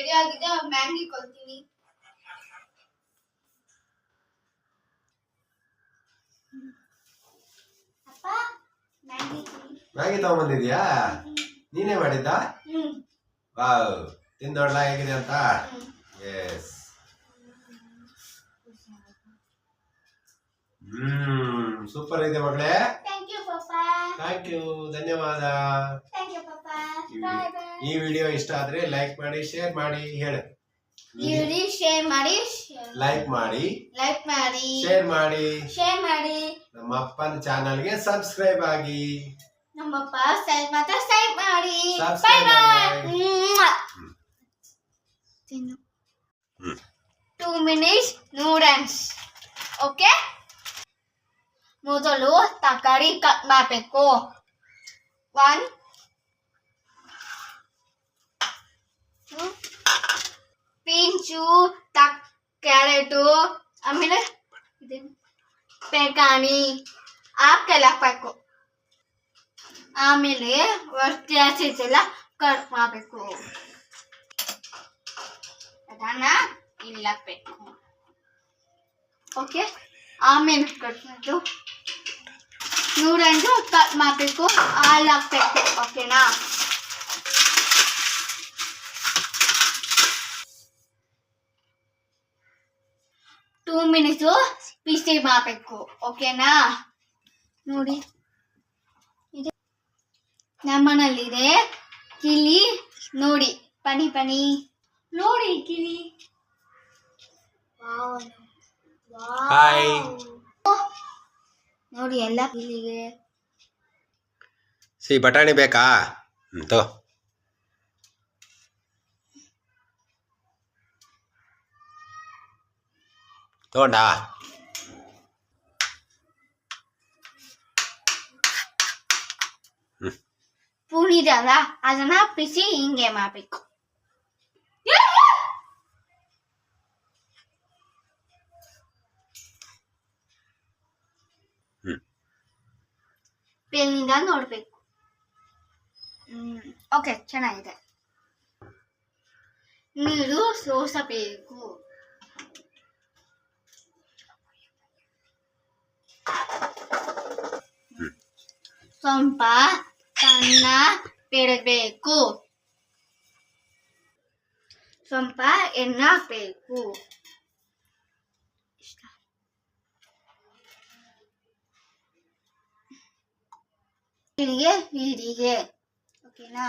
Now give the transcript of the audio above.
Ready ಆಗಿದೆ ಮ್ಯಾಂಗಿ ಅಪ್ಪ ಮ್ಯಾಂಗಿ ತಗೊಂಬಂದಿದ್ಯಾ? ನೀನೇ ಮಾಡಿದ್ದ? ವಾವ್ ತಿಂದೊಡ್ಲ ಹೇಗಿದೆ ಅಂತ? ಹ್ಮ್. ಎಸ್ ಹ್ಮ್ ಸೂಪರ್ ಇದೆ ಮಗಳೇ. ಥ್ಯಾಂಕ್ ಯು ಧನ್ಯವಾದ. ಈ ವಿಡಿಯೋ ಇಷ್ಟ ಆದ್ರೆ ಲೈಕ್ ಮಾಡಿ ಶೇರ್ ಮಾಡಿ ಹೇಳಿ. ಶೇರ್ ಮಾಡಿ ಲೈಕ್ ಮಾಡಿ. ಲೈಕ್ ಮಾಡಿ. ಶೇರ್ ಮಾಡಿ. ಶೇರ್ ಮಾಡಿ. ನಮ್ಮ ಅಪ್ಪನ ಚಾನಲ್ಗೆ ಸಬ್ಸ್ಕ್ರೈಬ್ ಆಗಿ. ನಮ್ಮಪ್ಪ ಸ್ಟೈಲ್ ಮಾತ್ರ ಸೈಡ್ ಮಾಡಿ. Bye bye. Two minutes noodles okay ಮೊದಲು ತರಕಾರಿ ಕಟ್ ಮಾಡಬೇಕು. ಒನ್ ಪೀನ್ಸು ತಕ್, ಕ್ಯಾರೆಟು, ಆಮೇಲೆ ಇದೇನು ಪೇಕಾಣಿ ಹಾಕೆಲ್ಲ ಹಾಕ್ಬೇಕು ಆಮೇಲೆ ಜಾಸ್ತಿ ಎಲ್ಲ ಕಟ್ ಮಾಡಬೇಕು. ಅದನ್ನ ಇಲ್ಲಿ ಹಾಕ್ಬೇಕು ಓಕೆ ಆಮೇಲೆ ಕಟ್ ಮಾಡಿದ್ದು ನೂರಂದು ಕಟ್ ಮಾಡಬೇಕು. ಹಾಲು ಹಾಕ್ಬೇಕು ಓಕೆನಾ ಮಿನಿಟ್ಸು ಬಿಸಿ ಮಾಡಬೇಕು ಓಕೆನಾ ನೋಡಿ. ಇದೆ ನಮ್ಮನಲ್ಲಿದೆ. ಕಿಲಿ ನೋಡಿ ಪನಿ ಪನಿ ನೋಡಿ ಕಿಲಿ. ನೋಡಿ ಎಲ್ಲ ಕಿಲಿಗೆ. ಸಿ ಬಟಾಣಿ ಬೇಕಾ? ಹ್ಮ್ ತಗೊಂಡಾ ಪೂರಿ ಇದೆಯಲ್ಲ ಅದನ್ನ ಬಿಸಿ ಹಿಂಗೆ ಮಾಡಬೇಕು ಹ್ಮ್ ಪೇನಿಂದ ನೋಡ್ಬೇಕು ಹ್ಮ್ ಓಕೆ ಚೆನ್ನಾಗಿದೆ ನೀರು ಸೋಸಬೇಕು ಸ್ವಲ್ಪ ಸಣ್ಣ ಬಿಡಬೇಕು ಸ್ವಲ್ಪ ಎಣ್ಣೆ ಹಾಕ್ಬೇಕು ಓಕೆನಾ